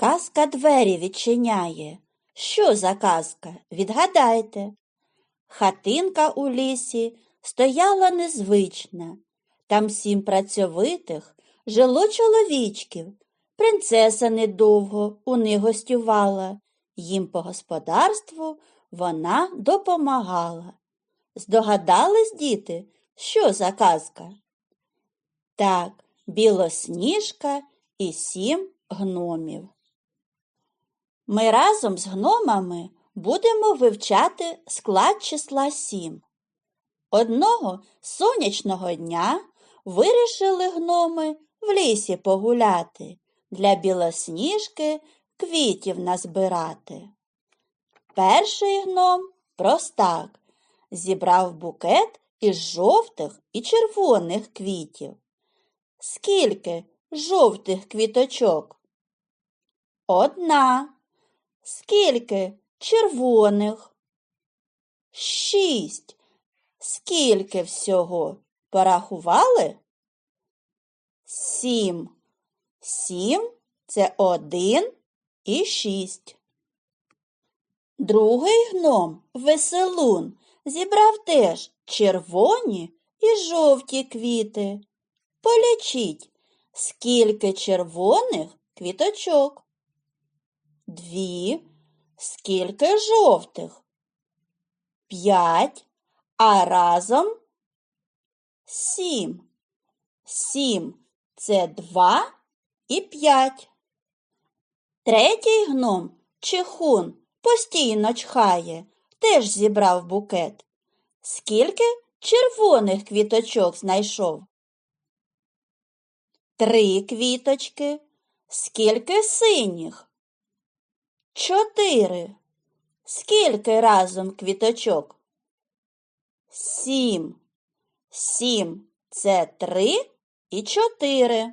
Казка двері відчиняє. Що за казка? Відгадайте. Хатинка у лісі стояла незвична. Там сім працьовитих жило чоловічків. Принцеса недовго у них гостювала. Їм по господарству вона допомагала. Здогадались, діти, що за казка? Так, білосніжка і сім гномів. Ми разом з гномами будемо вивчати склад числа сім. Одного сонячного дня вирішили гноми в лісі погуляти, для білосніжки квітів назбирати. Перший гном простак зібрав букет із жовтих і червоних квітів. Скільки жовтих квіточок? Одна. Скільки червоних? Шість. Скільки всього? Порахували? Сім. Сім це один і шість. Другий гном, веселун, зібрав теж червоні і жовті квіти. Полічіть, скільки червоних квіточок. Дві, скільки жовтих? П'ять, а разом сім. Сім це два і п'ять. Третій гном, чихун, постійно чхає, теж зібрав букет. Скільки червоних квіточок знайшов? Три квіточки. Скільки синіх? Чотири. Скільки разом квіточок? Сім. Сім це три і чотири.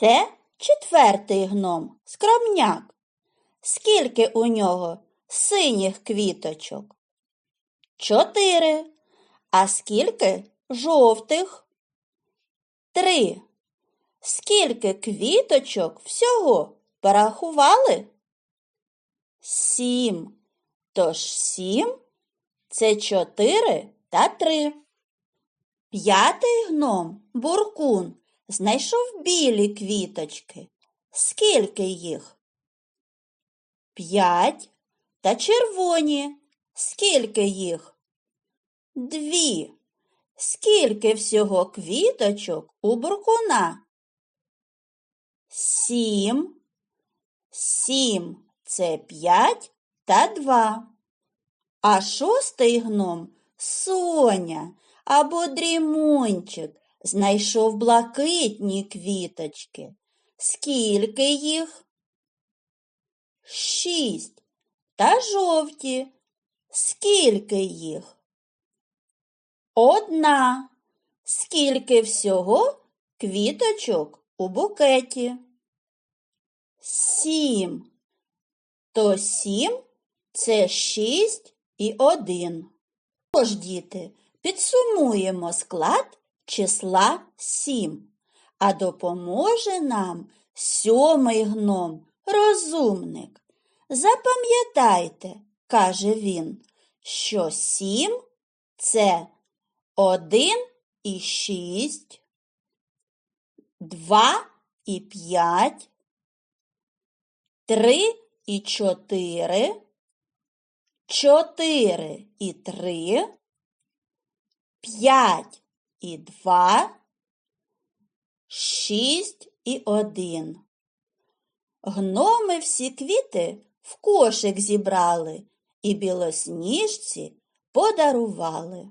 Це четвертий гном, скромняк. Скільки у нього синіх квіточок? Чотири. А скільки жовтих? Три. Скільки квіточок всього порахували? Сім. Тож сім це чотири та три. П'ятий гном, буркун, знайшов білі квіточки. Скільки їх? П'ять та червоні. Скільки їх? Дві. Скільки всього квіточок у буркуна? Сім. Сім це п'ять та два. А шостий гном Соня або дрімунчик знайшов блакитні квіточки. Скільки їх? Шість. Та жовті. Скільки їх? Одна. Скільки всього квіточок у букеті? Сім. То сім це шість і один. Тож, діти, підсумуємо склад числа сім, а допоможе нам сьомий гном, розумник. Запам'ятайте, каже він, що сім це один і шість, два і п'ять, три і чотири, чотири і три, п'ять і два, шість і один. Гноми всі квіти в кошик зібрали і білосніжці подарували.